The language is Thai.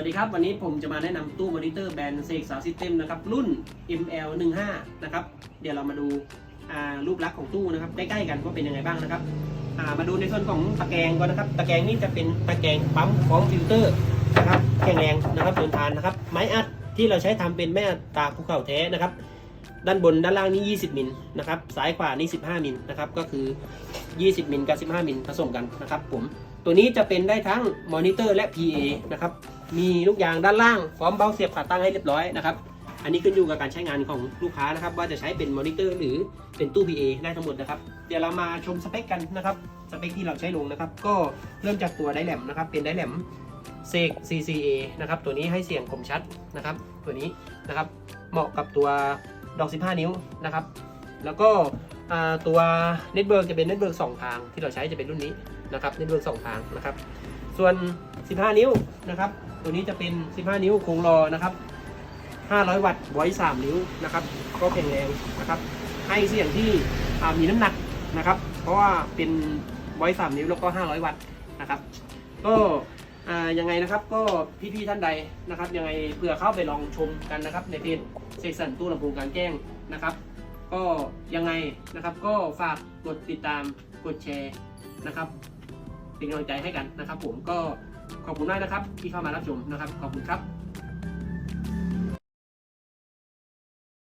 วัสดีครับ วันนี้ผมจะมาแนะนำตู้มอนิเตอร์แบรนด์เซกสาซิสเต็มนะครับ รุ่น ML15 นะครับ เดี๋ยวเรามาดูารูปลักษณ์ของตู้นะครับ ใกล้ๆกันว่าเป็นยังไงบ้างนะครับามาดูในส่วนของตะแกรงก่อนนะครับ ตะแกรงนี่จะเป็นตะแกรงปั๊มพร้อมฟิลเตอร์นะครับแข็งแรงนะครับทนทานนะครับ ไม้อัดที่เราใช้ทำเป็นแม่ตาภูเขาแท้นะครับ ด้านบนด้านล่างนี่ 20 มิลนะครับซ้ายขวานี่ 15 มิลนะครับก็คือ 20 มิลกับ 15 มิลผสมกันนะครับผมตัวนี้จะเป็นได้ทั้งมอนิเตอร์และ PA นะครับมีลูกยางด้านล่างพร้อมเบ้าเสียบขาตั้งให้เรียบร้อยนะครับอันนี้ขึ้นอยู่กับการใช้งานของลูกค้านะครับ ว่าจะใช้เป็นมอนิเตอร์หรือเป็นตู้ PA ได้ทั้งหมดนะครับเดี๋ยวเรามาชมสเปคกันนะครับสเปคที่เราใช้ลงนะครับ ก็เริ่มจากตัวไดแหลมนะครับเป็นไดแหลมเซก CCA นะครับตัวนี้ให้เสียงคมชัดนะครับ ตัวนี้นะครับเหมาะกับตัว ดอก 15 นิ้วนะครับ แล้วก็ตัวเน็ตเบิร์กจะเป็นเน็ตเบิร์ก2ทางที่เราใช้จะเป็นรุ่นนี้นะครับเน็ตเบิร์ก2ทางนะครับ ส่วน 15 นิ้วนะครับ ตัวนี้จะเป็น 15 นิ้วโครงรอนะครับ 500 วัตต์ไว้3นิ้วนะครับ ก็แข็งแรงนะครับให้เสียงที่มีน้ำหนักนะครับ เพราะว่าเป็นไว้3นิ้วแล้วก็ 500 วัตต์นะครับ ก็ ยังไงนะครับก็พี่ๆท่านใดนะครับ ยังไงเผื่อเข้าไปลองชมกันนะครับ ในเพจเซกสันตู้ลำโพงการแจ้งนะครับ ก็ยังไงนะครับก็ฝากกดติดตามกดแชร์นะครับเป็นกำลังใจให้กันนะครับ ผมก็ขอบคุณมากนะครับที่เข้ามารับชมนะครับ ขอบคุณครับ